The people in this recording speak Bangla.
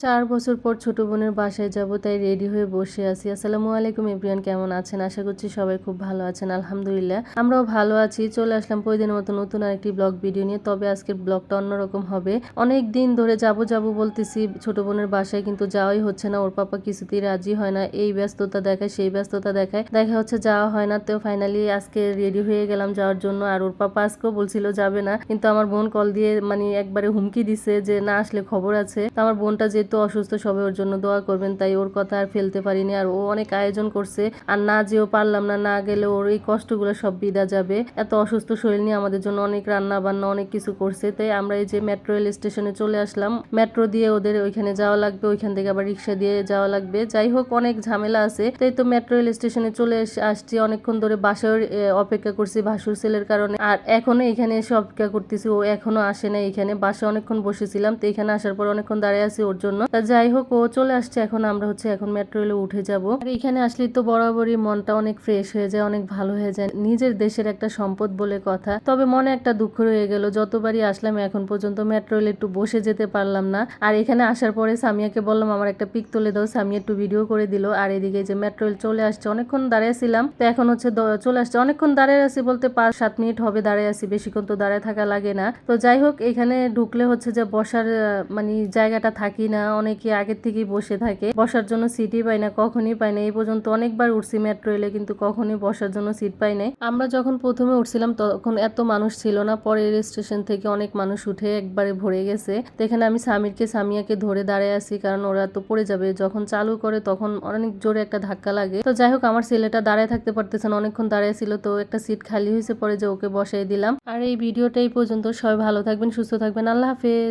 চার বছর পর ছোট বোনের বাসায় যাব, তাই রেডি হয়ে বসে আছি। আসসালামু আলাইকুম এভরিয়ান কেমন আছেন? আশা করছি সবাই খুব ভালো আছেন, আলহামদুলিল্লাহ। আমরাও ভালো আছি, চলে আসলাম প্রতিদিনের মতো নতুন আরেকটি ব্লগ ভিডিও নিয়ে। তবে আজকের ব্লগটা অন্যরকম হবে। অনেক দিন ধরে যাব যাব বলতেছি, ছোট বোনের বাসায় কিন্তু যাওয়াই হচ্ছে না, ওর পাপা কিছুতেই রাজি হয় না। এই ব্যস্ততা দেখায়, সেই ব্যস্ততা দেখায়। দেখা হচ্ছে যাওয়া হয় না, তো ফাইনালি আজকে রেডি হয়ে গেলাম যাওয়ার জন্য। আর ওর পাপা আজকেও বলছিল যাবে না, কিন্তু আমার বোন কল দিয়ে মানে একবারে হুমকি দিছে যে না আসলে খবর আছে। তো আমার বোনটা যেহেতু অসুস্থ, সবাই ওর জন্য দোয়া করবেন। তাই ওর কথা আর ফেলতে পারিনি। আর ও অনেক আয়োজন করছে। আর না যেও পারলাম না না গেলে ওর এই কষ্টগুলো সব বিদা যাবে। এত অসুস্থ শরীর নিয়ে আমাদের জন্য অনেক রান্না বান্না অনেক কিছু করছে। তাই আমরা এই যে মেট্রো রেল স্টেশনে চলে আসলাম। মেট্রো দিয়ে ওদের ওইখানে যাওয়া লাগবে। ওইখান থেকে আবার রিক্সা দিয়ে যাওয়া লাগবে। যাই হোক, অনেক ঝামেলা আছে। তাই তো মেট্রো রেল স্টেশনে চলে আসছি। অনেকক্ষণ ধরে বাসায় অপেক্ষা করছি ভাসুর সেলের কারণে। আর এখনও এখানে এসে অপেক্ষা করতেছি। ও এখনও আসে না এখানে। বাসে অনেকক্ষণ বসেছিলাম। তো এখানে আসার পর অনেকক্ষণ দাঁড়িয়ে আছি। ওর জন্য তা যাই হোক, ও চলে আসছে। এখন আমরা হচ্ছে এখন মেট্রো রেলে উঠে যাব। আর এখানে আসলে তো বরাবরই মনটা অনেক ফ্রেশ হয়ে যায়, অনেক ভালো হয়ে যায়। নিজের দেশের একটা সম্পদ বলে কথা। তবে মনে একটা দুঃখ রয়ে গেল, যতবারই আসলাম এখন পর্যন্ত মেট্রো রেলে একটু বসে যেতে পারলাম না। আর এখানে আসার পরে সামিয়াকে বললাম, আমার একটা পিক তুলে দাও। সামিয়া একটু ভিডিও করে দিল। আর এদিকে যে মেট্রো রেল চলে আসছে, অনেকক্ষণ দাঁড়িয়েছিলাম তো এখন হচ্ছে চলে আসছে। অনেকক্ষণ দাঁড়িয়ে আছি বলতে পাঁচ সাত মিনিট হবে দাঁড়িয়ে আছি, বেশিক্ষণ তো দাঁড়িয়ে থাকা লাগে না। তো যাই হোক, এখানে ঢুকলে হচ্ছে যে বসার মানে জায়গাটা থাকি না। অনেকে আগের থেকেই বসে থাকে। বসার জন্য সিটই পাই না, কখনই পাই না। এই পর্যন্ত অনেকবার উঠছি মেট্রো রেলে, কিন্তু কখনই বসার জন্য সিট পাই নাই। আমরা যখন প্রথমে উঠছিলাম, তখন এত মানুষ ছিল না। পরে রেল স্টেশন থেকে অনেক মানুষ উঠে একবারে ভরে গেছে। এখানে আমি সামিরকে, সামিয়াকে ধরে দাঁড়িয়ে আছি, কারণ ওরা তো পড়ে যাবে। যখন চালু করে, তখন অনেক জোরে একটা ধাক্কা লাগে। তো যাই হোক, আমার ছেলেটা দাঁড়ায় থাকতে পারতেছে না, অনেকক্ষণ দাঁড়ায় ছিল। তো একটা সিট খালি হয়েছে পরে যে ওকে বসাই দিলাম। আর এই ভিডিওটা এই পর্যন্ত। সবাই ভালো থাকবেন, সুস্থ থাকবেন। আল্লাহ হাফেজ।